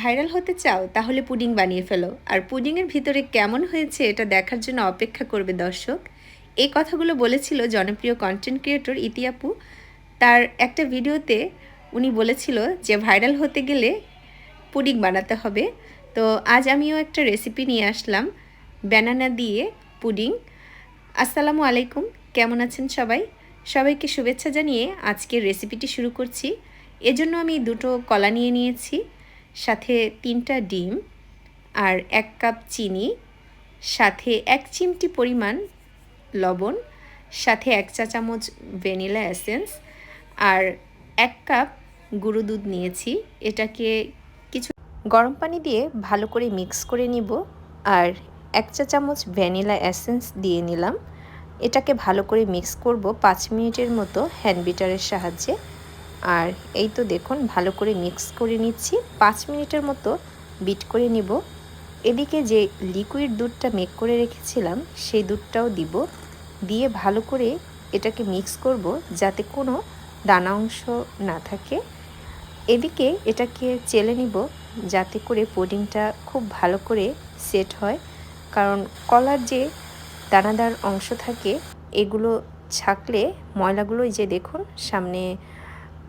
Viral হতে চাও, তাহলে পুডিং বানিয়ে ফেলো। আর পুডিংয়ের ভিতরে কেমন হয়েছে এটা দেখার জন্য অপেক্ষা করবে দর্শক। এই কথাগুলো বলেছিল জনপ্রিয় কন্টেন্ট ক্রিয়েটর ইতিয়াপু। তার একটা ভিডিওতে উনি বলেছিল যে, ভাইরাল হতে গেলে পুডিং বানাতে হবে। তো আজ আমিও একটা রেসিপি নিয়ে আসলাম ব্যানানা দিয়ে পুডিং। আসসালামু আলাইকুম, কেমন আছেন সবাই? সবাইকে শুভেচ্ছা জানিয়ে আজকের রেসিপিটি শুরু করছি। এজন্য আমি দুটো কলা নিয়ে নিয়েছি। সাথে তিনটা ডিম আর এক কাপ চিনি, সাথে এক চিমটি পরিমাণ লবণ, সাথে এক চা চামচ ভ্যানিলা এসেন্স আর এক কাপ গুঁড়ো দুধ নিয়েছি। এটাকে কিছু গরম পানি দিয়ে ভালো করে মিক্স করে নিব আর এক চা চামচ ভ্যানিলা এসেন্স দিয়ে নিলাম। এটাকে ভালো করে মিক্স করব পাঁচ মিনিটের মতো হ্যান্ড বিটারের সাহায্যে। আর এই তো দেখুন, ভালো করে মিক্স করে নিচ্ছি। পাঁচ মিনিটের মতো বিট করে নিব। এদিকে যে লিকুইড দুধটা মেক করে রেখেছিলাম, সেই দুধটাও দিব। দিয়ে ভালো করে এটাকে মিক্স করব যাতে কোনো দানা অংশ না থাকে। এদিকে এটাকে চেলে নিব যাতে করে পুডিংটা খুব ভালো করে সেট হয়। কারণ কলার যে দানাদার অংশ থাকে, এগুলো ছাকলে ময়লাগুলোই যে দেখুন, সামনে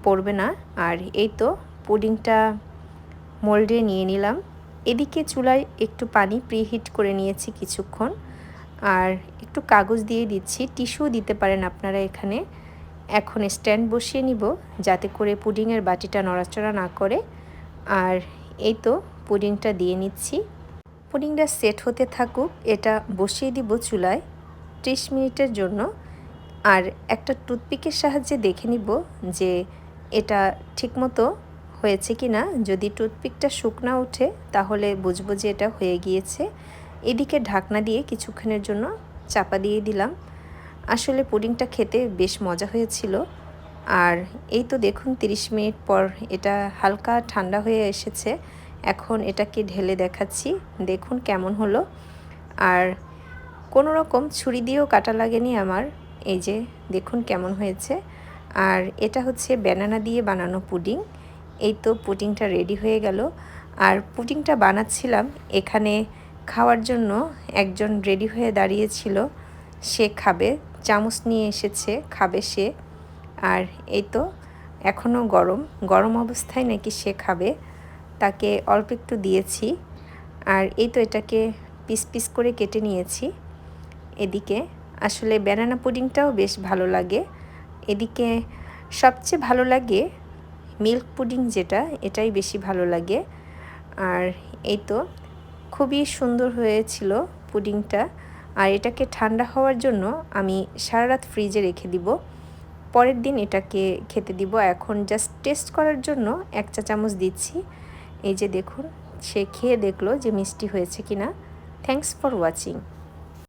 পড়বে না। আর এই তো পুডিংটা মোল্ডে নিয়ে নিলাম। এদিকে চুলায় একটু পানি প্রিহিট করে নিয়েছি কিছুক্ষণ। আর একটু কাগজ দিয়ে দিচ্ছি। টিস্যু দিতে পারেন আপনারা এখানে। এখন স্ট্যান্ড বসিয়ে নিব যাতে করে পুডিংয়ের বাটিটা নড়াচড়া না করে। আর এই তো পুডিংটা দিয়ে নিচ্ছি। পুডিংটা সেট হতে থাকুক, এটা বসিয়ে দিব চুলায় ত্রিশ মিনিটের জন্য। আর একটা টুথপিকের সাহায্যে দেখে নিব যে এটা ঠিকমতো হয়েছে কি না যদি টুথপিকটা শুকনা ওঠে, তাহলে বুঝব যে এটা হয়ে গিয়েছে। এদিকে ঢাকনা দিয়ে কিছুক্ষণের জন্য চাপা দিয়ে দিলাম। আসলে পুডিংটা খেতে বেশ মজা হয়েছিল। আর এই তো দেখুন 30 মিনিট পর এটা হালকা ঠান্ডা হয়ে এসেছে। এখন এটাকে ঢেলে দেখাচ্ছি। দেখুন কেমন হলো। আর কোনো রকম ছুরি দিয়েও কাটা লাগেনি আমার। এই যে দেখুন কেমন হয়েছে। আর এটা হচ্ছে ব্যানানা দিয়ে বানানো পুডিং এই তো পুডিংটা রেডি হয়ে গেল। আর পুডিংটা বানাচ্ছিলাম, এখানে খাওয়ার জন্য একজন রেডি হয়ে দাঁড়িয়েছিল। সে খাবে, চামচ নিয়ে এসেছে, খাবে সে। আর এই তো এখনও গরম। গরম অবস্থায় নাকি সে খাবে। তাকে অল্প একটু দিয়েছি। আর এই তো এটাকে পিস পিস করে কেটে নিয়েছি। এদিকে আসলে ব্যানানা পুডিংটাও বেশ ভালো লাগে। এদিকে সবচেয়ে ভালো লাগে মিল্ক পুডিং যেটা, এটাই বেশি ভালো লাগে। আর এই তো খুবই সুন্দর হয়েছিল পুডিংটা। আর এটাকে ঠান্ডা হওয়ার জন্য আমি সারা রাত ফ্রিজে রেখে দিব। পরের দিন এটাকে খেতে দিব। এখন জাস্ট টেস্ট করার জন্য এক চা চামচ দিচ্ছি। এই যে দেখুন, সে খেয়ে দেখল যে মিষ্টি হয়েছে কিনা। Thanks for watching